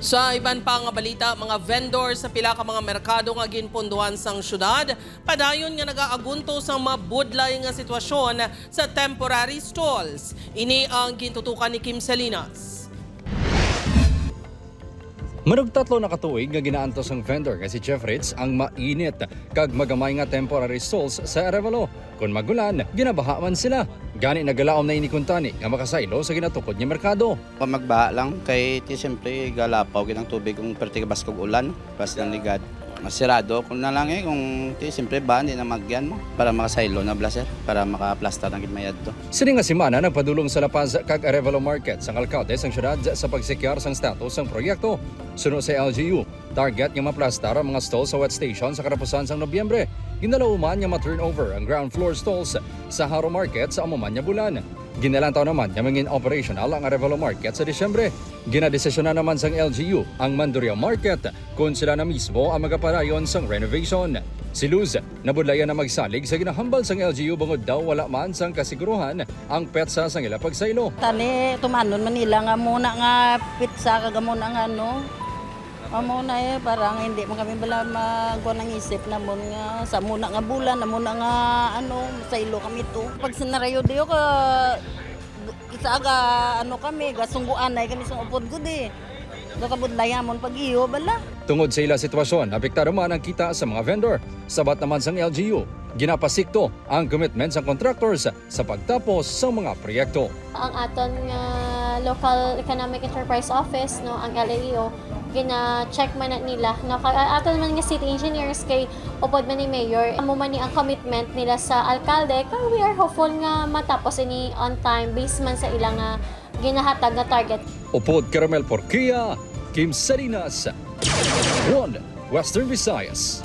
Sa iban pa nga balita, mga vendor sa pila ka mga merkado nga ginpunduhan sang syudad, padayon nga nagaagunto sa mabudlay nga sitwasyon sa temporary stalls. Ini ang gintutukan ni Kim Salinas. Marog tatlo na katuig nga ginaantos ang vendor nga si Jeff Ritz ang mainit kag magamay nga temporary stalls sa Arevalo. Kung magulan, ginabaha man sila. Gani nagalaom na inikuntani nga makasaylo sa ginatukod niya merkado. Kung magbaha lang, kay ti siyempre galapaw ginang tubig kung perti bas kog ulan, bas lang ligad. Masirado, kung na lang eh, kung ti siyempre ba, hindi na magyan mo. Para makasaylo na blaser, para makaplastar ng gitmayad to. Sini nga simana nagpadulong sa Lapaz kag Arevalo Market sang alkalde sang syudad sa pagsekyar sang status sang proyekto. Suno sa LGU, target nga maplastar ang mga stalls sa wet station sa karapusan sang Nobyembre. Ginalauman nga ma-turnover ang ground floor stalls sa Haro Market sa amuman nga bulan. Ginalantaw naman nga mangin operational ang Arevalo Market sa Disyembre. Ginadesisyonan naman sang LGU ang Mandurria Market kung sila na mismo ang magaparayon sang renovation. Si Luz, nabudlayan na magsalig sa ginahambal sang LGU bangod daw wala man sang kasiguruhan ang petsa sang ila pagsaylo. Tani, tumanon Manila nga muna nga pizza kaga muna nga ano. Amo na eh, parang hindi mo kami bala magwa ng isip na mo nga sa muna nga bulan, na muna nga ano, sa ilo kami to. Pag sinarayo diyo ka, isa aga ano kami, gasungguan na kami sa upod ko di. Kakabudlaya mo pag iyo, bala. Tungod sa ila sitwasyon, apektado man ang kita sa mga vendor. Sabat naman sang LGU, ginapasikto ang commitment sa contractors sa pagtapos sa mga proyekto. ang aton nga local economic enterprise office no ang LAO gina check man na nila no kay aton man nga city engineers kay upod man ni mayor amo man ni ang commitment nila sa alkalde kay we are hopeful nga matapos ini on time based man sa ilang nga ginahatag nga target Upod Caramel Porquia, Kim Salinas, One Western Visayas.